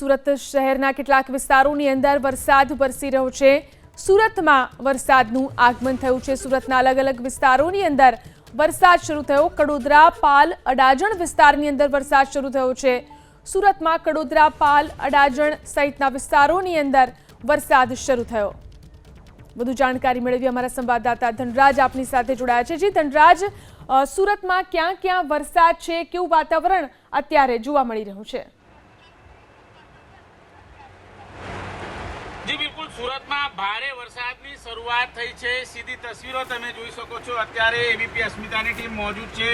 સુરત શહેરના કેટલાક વિસ્તારોની અંદર વરસાદ વરસી રહ્યો છે. સુરતમાં વરસાદનું આગમન થયું છે. સુરતના અલગ અલગ વિસ્તારોની અંદર વરસાદ શરૂ થયો. કડોદરા, પાલ, અડાજણ વિસ્તારની અંદર વરસાદ શરૂ થયો છે. સુરતમાં કડોદરા, પાલ, અડાજણ સહિતના વિસ્તારોની અંદર વરસાદ શરૂ થયો. વધુ જાણકારી મેળવી અમારા સંવાદદાતા ધનરાજ આપની સાથે જોડાયા છે. જી ધનરાજ સુરતમાં ક્યાં ક્યાં વરસાદ છે? કેવું વાતાવરણ અત્યારે જોવા મળી રહ્યું છે? જી, બિલકુલ. સુરતમાં ભારે વરસાદની શરૂઆત થઈ છે. સીધી તસવીરો તમે જોઈ શકો છો. અત્યારે એબીપી અસ્મિતાની ટીમ મોજૂદ છે.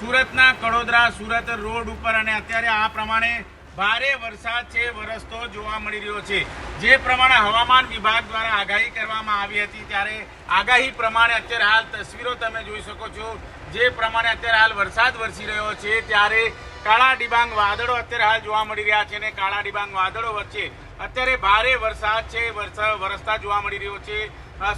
સુરતના કડોદરા, સુરત રોડ ઉપર અને અત્યારે આ પ્રમાણે ભારે વરસાદ છે વરસતો જોવા મળી રહ્યો છે. જે પ્રમાણે હવામાન વિભાગ દ્વારા આગાહી કરવામાં આવી હતી ત્યારે આગાહી પ્રમાણે અત્યારે હાલ તસવીરો તમે જોઈ શકો છો. જે પ્રમાણે અત્યારે હાલ વરસાદ વરસી રહ્યો છે, ત્યારે કાળા ડિબાંગ વાદળો અત્યારે હાલ જોવા મળી રહ્યા છે અને કાળા ડિબાંગ વાદળો વચ્ચે અત્યારે ભારે વરસાદ છે, વરસા- વરસતા જોવા મળી રહ્યો છે.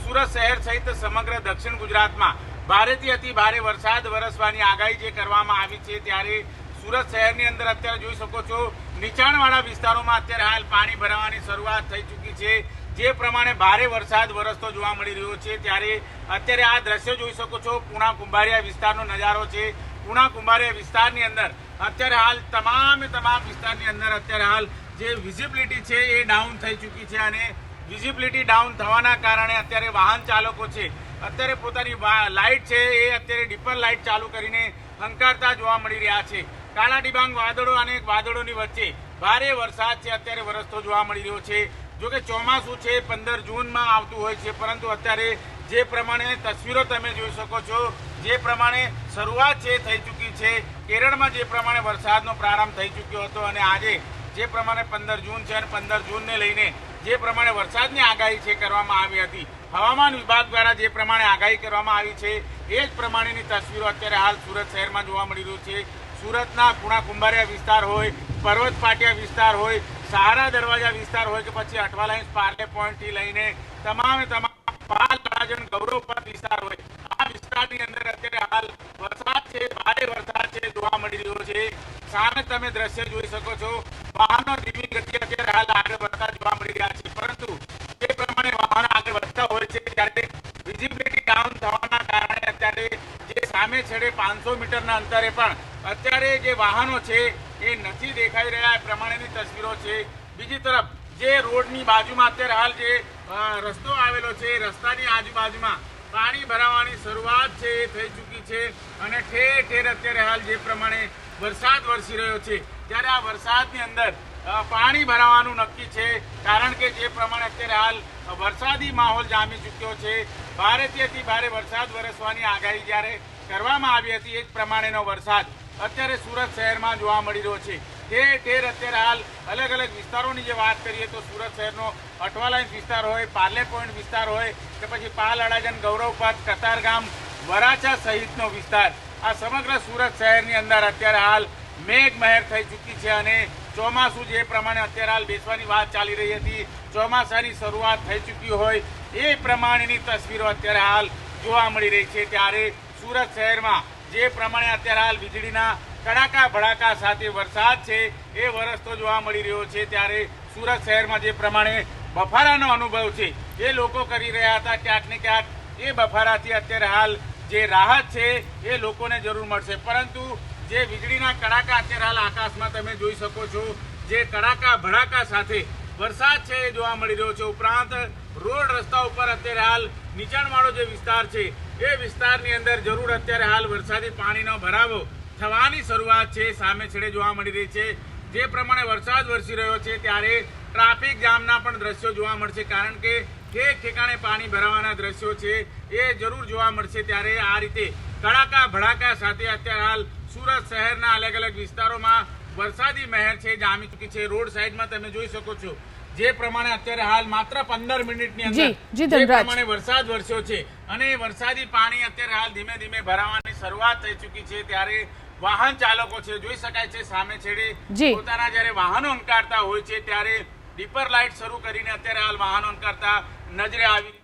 સુરત શહેર સહિત સમગ્ર દક્ષિણ ગુજરાતમાં ભારેથી અતિ ભારે વરસાદ વરસવાની આગાહી જે કરવામાં આવી છે ત્યારે સુરત શહેરની અંદર અત્યારે જોઈ શકો છો, નીચાણવાળા વિસ્તારોમાં અત્યારે હાલ પાણી ભરાવાની શરૂઆત થઈ ચૂકી છે. જે પ્રમાણે ભારે વરસાદ વરસતો જોવા મળી રહ્યો છે ત્યારે અત્યારે આ દ્રશ્ય જોઈ શકો છો. પૂણા કુંભારિયા વિસ્તારનો નજારો છે. પૂણા કુંભારિયા વિસ્તારની અંદર અત્યારે હાલ તમામે તમામ વિસ્તારની અંદર અત્યારે હાલ જે વિઝિબિલિટી છે એ ડાઉન થઈ ચૂકી છે અને વિઝિબિલિટી ડાઉન થવાના કારણે અત્યારે વાહન ચાલકો છે, અત્યારે પોતાની લાઇટ છે એ અત્યારે ડિપર લાઇટ ચાલુ કરીને હંકારતા જોવા મળી રહ્યા છે. કાળા ડિબાંગ વાદળો અને વાદળોની વચ્ચે ભારે વરસાદ છે અત્યારે વરસતો જોવા મળી રહ્યો છે. જો કે ચોમાસું છે, પંદર જૂનમાં આવતું હોય છે, પરંતુ અત્યારે જે પ્રમાણે તસવીરો તમે જોઈ શકો છો, જે પ્રમાણે શરૂઆત છે, થઈ ચૂકી છે. કેરળમાં જે પ્રમાણે વરસાદનો પ્રારંભ થઈ ચૂક્યો હતો અને આજે જે પ્રમાણે પંદર જૂન છે અને પંદર જૂનને લઈને જે પ્રમાણે વરસાદની આગાહી છે કરવામાં આવી હતી, હવામાન વિભાગ દ્વારા જે પ્રમાણે આગાહી કરવામાં આવી છે, એ જ પ્રમાણેની તસવીરો અત્યારે હાલ સુરત શહેરમાં જોવા મળી રહ્યું છે. સુરતના ખૂણા કુંભારિયા વિસ્તાર હોય, પર્વત પાટિયા વિસ્તાર હોય, સહારા દરવાજા વિસ્તાર હોય કે પછી અઠવા લાઇન્સ પાર્લે પોઈન્ટથી લઈને તમામે તમામ પાલ રાજન ગૌરવપથ વિસ્તાર હોય, આ વિસ્તારની અંદર અત્યારે હાલ વરસાદ છે, ભારે વરસાદ છે, જોવા મળી રહ્યો છે. સામે તમે દ્રશ્ય જોઈ શકો છો. વાહનો ધીમી ગતિ અત્યારે હાલ આગળ વધતા જોવા મળી રહ્યા છે. પરંતુ જે પ્રમાણે વાહનો આગળ વધતા હોય છે ત્યારે વિઝિબિલિટી ડાઉન થવાના કારણે અત્યારે જે સામે છેડે પાંચસો મીટરના અંતરે પણ અત્યારે જે વાહનો છે એ નથી દેખાઈ રહ્યા. એ પ્રમાણેની તસવીરો છે. બીજી તરફ જે રોડની બાજુમાં અત્યારે હાલ જે રસ્તો આવેલો છે, રસ્તાની આજુબાજુમાં પાણી ભરાવાની શરૂઆત થઈ ચૂકી છે અને ઠેર ઠેર અત્યારે હાલ જે પ્રમાણે વરસાદ વરસી રહ્યો છે, ત્યારે આ વરસાદની અંદર પાણી ભરાવાનું નક્કી છે, કારણ કે જે પ્રમાણે અત્યારે હાલ વરસાદી માહોલ જામી ચૂક્યો છે. ભારેથી ભારે વરસાદ વરસવાની આગાહી જ્યારે કરવામાં આવી હતી, એ જ પ્રમાણેનો વરસાદ અત્યારે સુરત શહેરમાં જોવા મળી રહ્યો છે. ઠેર ઠેર અત્યારે હાલ અલગ અલગ વિસ્તારોની જે વાત કરીએ તો સુરત શહેરનો અઠવાલાઇન્સ વિસ્તાર હોય, પાર્લે પોઈન્ટ વિસ્તાર હોય, કે પછી પાલ અડાજન ગૌરવપાત કતારગામ વરાછા સહિતનો વિસ્તાર. આ સમગ્ર સુરત શહેરની અંદર અત્યારે હાલ મેઘ મહેર થઈ ચૂકી છે અને ચોમાસું જે પ્રમાણે અત્યારે હાલ બેસવાની વાત ચાલી રહી હતી, ચોમાસાની શરૂઆત થઈ ચૂકી હોય એ પ્રમાણેની તસવીરો અત્યારે હાલ જોવા મળી રહી છે. ત્યારે સુરત શહેરમાં જે પ્રમાણે અત્યારે હાલ વીજળીના કડાકા ભડાકા સાથે વરસાદ છે એ વરસતો જોવા મળી રહ્યો છે. ત્યારે સુરત શહેરમાં જે પ્રમાણે બફારાનો અનુભવ છે એ લોકો કરી રહ્યા હતા. ક્યાંક ને ક્યાંક એ બફારાથી અત્યારે હાલ જે રાહત છે એ લોકોને જરૂર મળશે. પરંતુ જે વીજળીના કડાકા અત્યારે હાલ આકાશમાં તમે જોઈ શકો છો, જે કડાકા ભડાકા સાથે વરસાદ છે એ જોવા મળી રહ્યો છે. ઉપરાંત રોડ રસ્તા ઉપર અત્યારે હાલ નીચાણવાળો જે વિસ્તાર છે, એ વિસ્તારની અંદર જરૂર અત્યારે હાલ વરસાદી પાણીનો ભરાવો થવાની શરૂઆત છે સામે છેડે જોવા મળી રહી છે. જે પ્રમાણે વરસાદ વરસી રહ્યો છે, ત્યારે ટ્રાફિક જામના પણ દ્રશ્યો જોવા મળશે, કારણ કે ઠેક ઠેકાણે પાણી ભરાવાના દ્રશ્યો છે એ જરૂર જોવા મળશે ત્યારે આ રીતે કડાકા ભડાકા સાથે અત્યારે હાલ સુરત શહેરના અલગ અલગ વિસ્તારોમાં વરસાદી મહેર છે જામી ચૂકી છે. રોડ સાઈડમાં તમે જોઈ શકો છો જે પ્રમાણે અત્યારે હાલ માત્ર પંદર મિનિટની અંદર જી, પ્રમાણે વરસાદ વરસ્યો છે અને વરસાદી પાણી અત્યારે હાલ ધીમે ધીમે ભરાવાની શરૂઆત થઈ ચૂકી છે. ત્યારે વાહન ચાલકો છે જોઈ શકાય છે સામે છેડે પોતાના જયારે વાહનો અંકારતા હોય છે ત્યારે ડીપર લાઇટ શરૂ કરીને અત્યારે હાલ વાહનો કરતા નજરે આવી